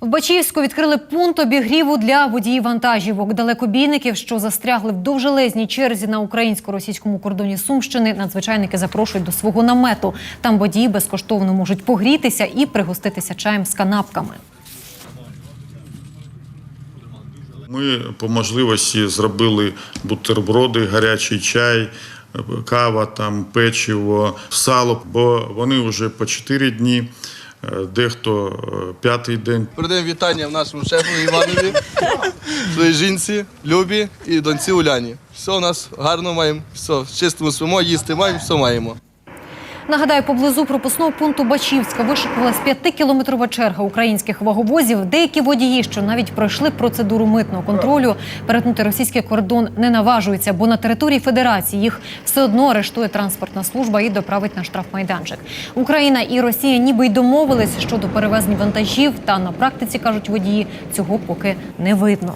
В Бачівську відкрили пункт обігріву для водіїв вантажівок. Далекобійників, що застрягли в довжелезній черзі на українсько-російському кордоні Сумщини, надзвичайники запрошують до свого намету. Там водії безкоштовно можуть погрітися і пригоститися чаєм з канапками. Ми по можливості зробили бутерброди, гарячий чай, кава, там, печиво, сало, бо вони вже по 4 дні, дехто е, п'ятий день. Передаємо вітання в нашому шефу Іванові, своїй жінці, Любі і доньці Уляні. Все у нас гарно маємо, все, чистимо свимо, їсти маємо, все маємо. Нагадаю, поблизу пропускного пункту Бачівська вишикувалась п'ятикілометрова черга українських ваговозів. Деякі водії, що навіть пройшли процедуру митного контролю, перетнути російський кордон не наважуються, бо на території федерації їх все одно арештує транспортна служба і доправить на штрафмайданчик. Україна і Росія ніби й домовились щодо перевезень вантажів. Та на практиці кажуть водії, цього поки не видно.